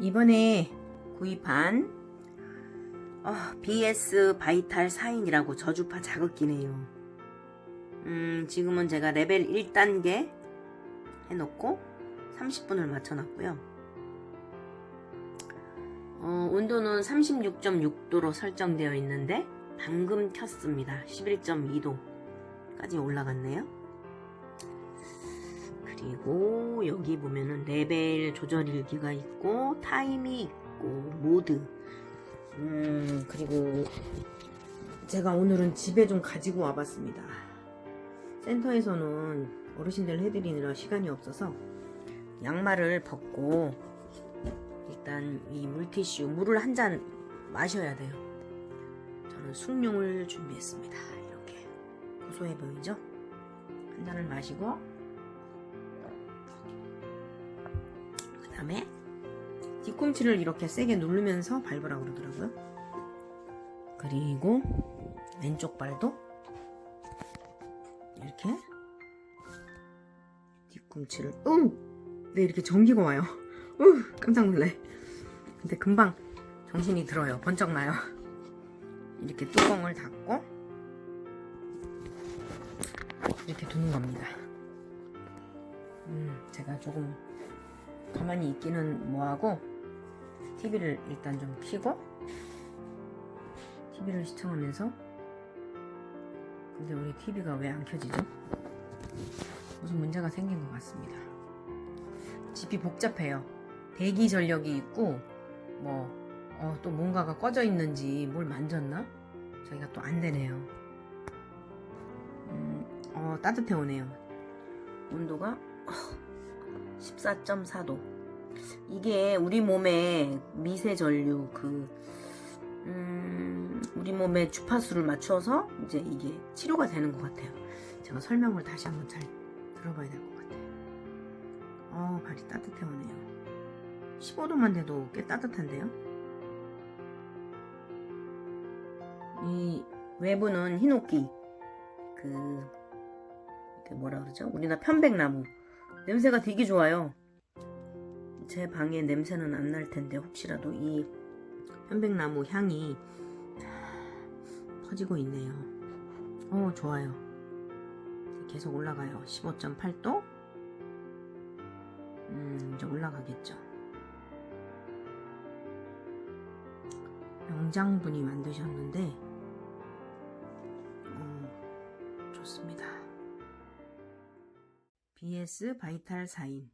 이번에 구입한 어, BS 바이탈 4인이라고 저주파 자극기네요. 음, 지금은 제가 레벨 1단계 해놓고 30분을 맞춰놨고요. 어, 온도는 36.6도로 설정되어 있는데 방금 켰습니다. 11.2도까지 올라갔네요. 그리고 여기 보면은 레벨 조절 일기가 있고 타임이 있고 모드. 음 그리고 제가 오늘은 집에 좀 가지고 와봤습니다. 센터에서는 어르신들 해드리느라 시간이 없어서 양말을 벗고 일단 이 물티슈 물을 한 잔 마셔야 돼요. 저는 숭늉을 준비했습니다. 이렇게 고소해 보이죠? 한 잔을 마시고 그 다음에 뒤꿈치를 이렇게 세게 누르면서 밟으라 그러더라고요. 그리고 왼쪽 발도 이렇게 뒤꿈치를 우! 네 이렇게 전기가 와요. 우! 깜짝 놀래. 근데 금방 정신이 들어요. 번쩍 나요. 이렇게 뚜껑을 닫고 이렇게 두는 겁니다. 음, 제가 조금 가만히 있기는 뭐하고 TV를 일단 좀 켜고 TV를 시청하면서 근데 우리 TV가 왜 안 켜지죠? 무슨 문제가 생긴 것 같습니다. 집이 복잡해요. 대기 전력이 있고 뭐 어, 또 뭔가가 꺼져 있는지 뭘 만졌나? 저희가 또 안 되네요. 음, 어, 따뜻해 오네요. 온도가 14.4도. 이게 우리 몸에 미세 전류 그 음, 우리 몸에 주파수를 맞춰서 이제 이게 치료가 되는 것 같아요. 제가 설명을 다시 한번 잘 들어봐야 될 것 같아요. 어, 발이 따뜻해 오네요. 15도만 돼도 꽤 따뜻한데요. 이 외부는 히노키 그, 그 뭐라 그러죠? 우리나라 편백나무 냄새가 되게 좋아요. 제 방에 냄새는 안 날 텐데 혹시라도 이 편백나무 향이 퍼지고 있네요. 어, 좋아요. 계속 올라가요. 15.8도. 음, 이제 올라가겠죠. 명장분이 만드셨는데, 어, 좋습니다. BS 바이탈 4인